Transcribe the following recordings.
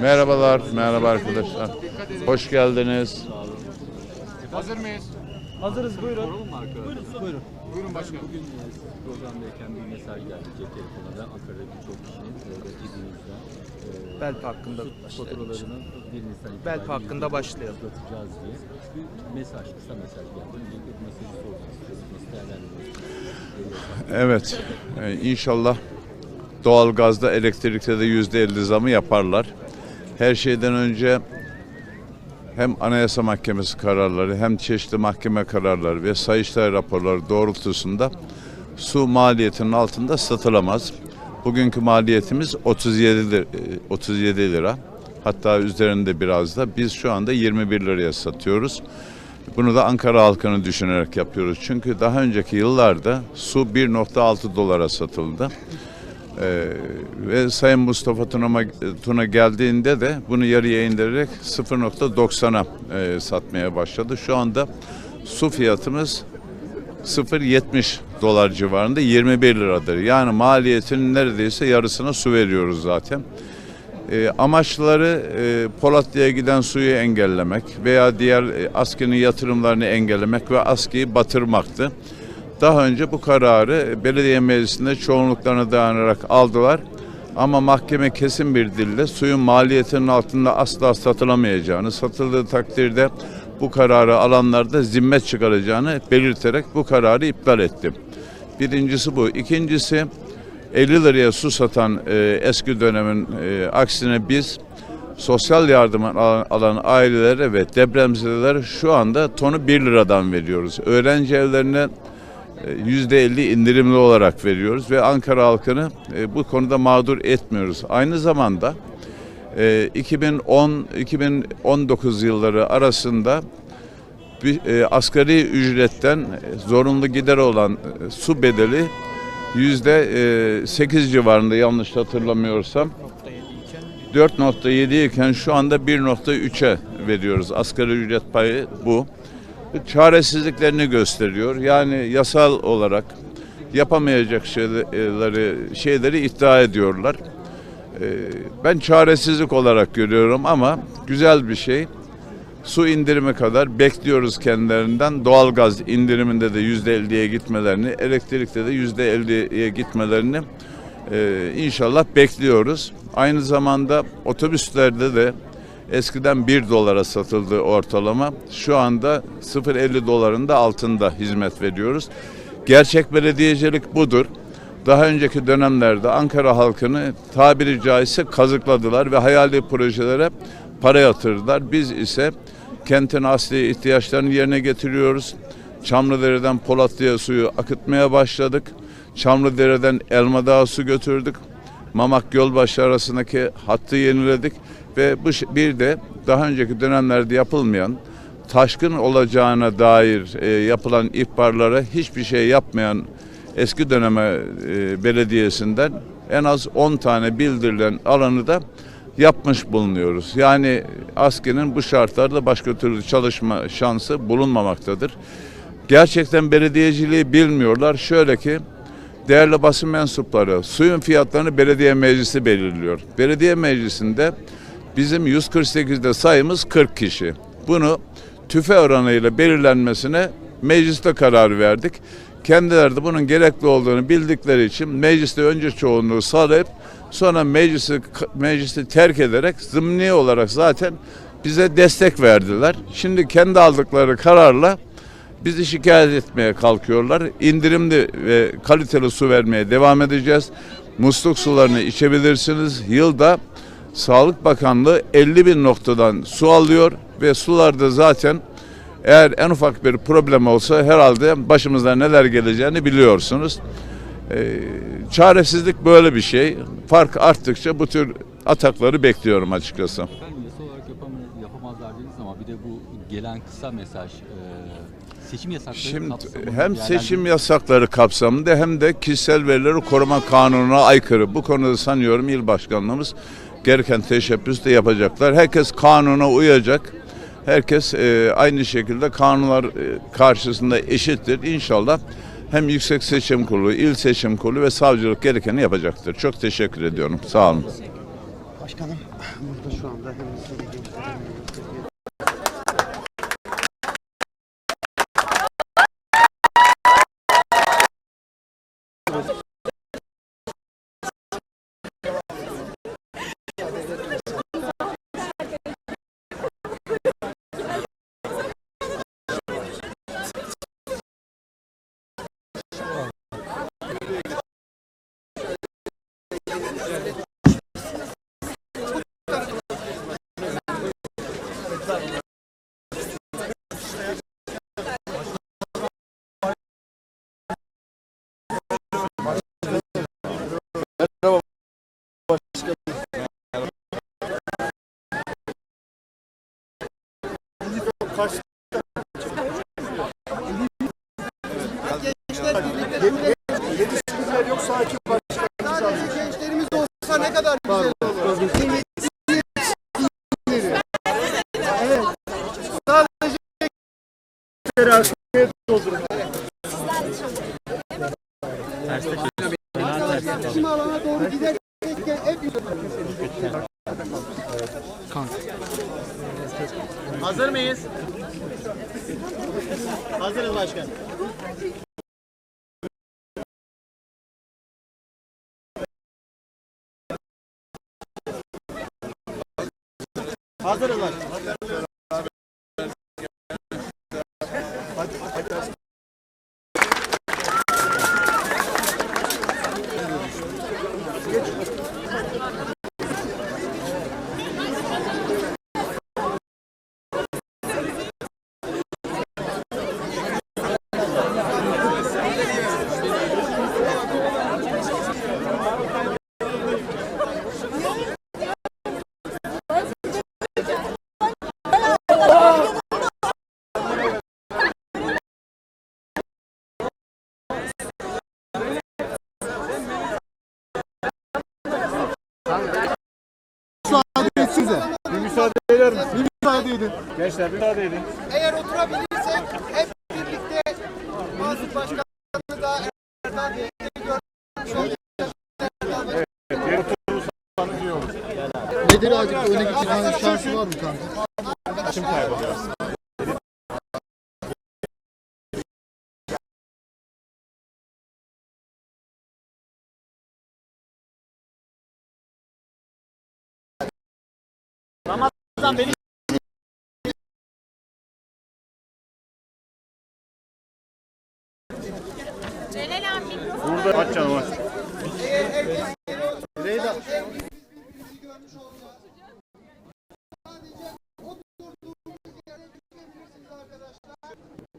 Merhabalar, merhaba arkadaşlar. Hoş geldiniz. Hazır mıyız? Hazırız buyurun. Buyurun. Buyurun. Buyurun başkanım. Bugün e, programdayken bir mesaj geldi cep telefonundan. Ankara'da birçok kişinin e, izninizle e, Belp hakkında su başlayalım. faturalarının 1 Nisan Belp hakkında başlayalım. uzatacağız diye bir mesaj, kısa mesaj geldi. Öncelikle bu mesajı sormak istiyorum. Nasıl değerlendiriyorsunuz? Evet, e, inşallah doğalgazda, elektrikte de yüzde elli zamı yaparlar. Her şeyden önce hem Anayasa Mahkemesi kararları hem çeşitli mahkeme kararları ve Sayıştay raporları doğrultusunda su maliyetinin altında satılamaz. Bugünkü maliyetimiz 37 lira, 37 lira. Hatta üzerinde biraz da biz şu anda 21 liraya satıyoruz. Bunu da Ankara halkını düşünerek yapıyoruz. Çünkü daha önceki yıllarda su 1.6 dolara satıldı. Ee, ve Sayın Mustafa Tuna, Tuna geldiğinde de bunu yarıya indirerek 0.90'a e, satmaya başladı. Şu anda su fiyatımız 0.70 dolar civarında 21 liradır. Yani maliyetinin neredeyse yarısına su veriyoruz zaten. E, amaçları e, Polatlı'ya giden suyu engellemek veya diğer e, ASKİ'nin yatırımlarını engellemek ve ASKİ'yi batırmaktı. Daha önce bu kararı belediye meclisinde çoğunluklarına dayanarak aldılar. Ama mahkeme kesin bir dille suyun maliyetinin altında asla satılamayacağını, satıldığı takdirde bu kararı alanlarda zimmet çıkaracağını belirterek bu kararı iptal etti. Birincisi bu. İkincisi 50 liraya su satan e, eski dönemin e, aksine biz sosyal yardımın alan, alan ailelere ve depremzedelere şu anda tonu 1 liradan veriyoruz. Öğrenci evlerine %50 indirimli olarak veriyoruz ve Ankara halkını e, bu konuda mağdur etmiyoruz. Aynı zamanda e, 2010-2019 yılları arasında bir, e, asgari ücretten e, zorunlu gider olan e, su bedeli yüzde e, 8 civarında yanlış hatırlamıyorsam 4.7 iken şu anda 1.3'e veriyoruz. Asgari ücret payı bu. Çaresizliklerini gösteriyor. Yani yasal olarak yapamayacak şeyleri, şeyleri iddia ediyorlar. Ee, Ben çaresizlik olarak görüyorum ama güzel bir şey. Su indirimi kadar bekliyoruz kendilerinden. Doğalgaz indiriminde de yüzde elliye gitmelerini, elektrikte de yüzde elliye gitmelerini e, inşallah bekliyoruz. Aynı zamanda otobüslerde de eskiden 1 dolara satıldığı ortalama şu anda 0.50 doların da altında hizmet veriyoruz. Gerçek belediyecilik budur. Daha önceki dönemlerde Ankara halkını tabiri caizse kazıkladılar ve hayali projelere para yatırdılar. Biz ise kentin asli ihtiyaçlarını yerine getiriyoruz. Çamlıdere'den Polatlı'ya suyu akıtmaya başladık. Çamlıdere'den Elmadağ'a su götürdük. Mamak Gölbaşı arasındaki hattı yeniledik ve bir de daha önceki dönemlerde yapılmayan taşkın olacağına dair e, yapılan ihbarlara hiçbir şey yapmayan eski döneme e, belediyesinden en az 10 tane bildirilen alanı da yapmış bulunuyoruz. Yani ASKİ'nin bu şartlarda başka türlü çalışma şansı bulunmamaktadır. Gerçekten belediyeciliği bilmiyorlar. Şöyle ki değerli basın mensupları suyun fiyatlarını belediye meclisi belirliyor. Belediye meclisinde bizim 148'de sayımız 40 kişi. Bunu tüfe oranıyla belirlenmesine mecliste karar verdik. Kendileri de bunun gerekli olduğunu bildikleri için mecliste önce çoğunluğu sağlayıp sonra meclisi meclisi terk ederek zımni olarak zaten bize destek verdiler. Şimdi kendi aldıkları kararla bizi şikayet etmeye kalkıyorlar. İndirimli ve kaliteli su vermeye devam edeceğiz. Musluk sularını içebilirsiniz. Yılda Sağlık Bakanlığı 50 bin noktadan su alıyor ve sularda zaten eğer en ufak bir problem olsa herhalde başımıza neler geleceğini biliyorsunuz. Ee, çaresizlik böyle bir şey. Fark arttıkça bu tür atakları bekliyorum açıkçası. Efendim yasal olarak yapamaz, yapamazlar dediniz ama bir de bu gelen kısa mesaj e, seçim yasakları Şimdi kapsamında hem seçim yasakları kapsamında hem de kişisel verileri koruma kanununa aykırı. Bu konuda sanıyorum il başkanlığımız gereken teşebbüs de yapacaklar. Herkes kanuna uyacak. Herkes e, aynı şekilde kanunlar e, karşısında eşittir. İnşallah hem Yüksek Seçim Kurulu, İl Seçim Kurulu ve savcılık gerekeni yapacaktır. Çok teşekkür ediyorum. Sağ olun. Başkanım burada şu anda hem 감사합니다. Doğru gidersek hep Hazır mıyız? Hazırız başkan. Hazırız başkan. Misin? Bir müsaade edin. Gençler bir müsaade edin. Eğer oturabilirsek hep birlikte Mazlum Başkanı da Erdal Bey'i görmüş olacağız. Nedir acaba öne gitme şansı var mı kanka?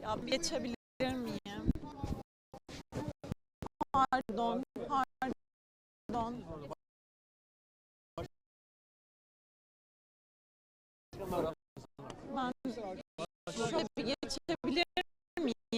Ya bir geçebilir miyim? Pardon, pardon. Ben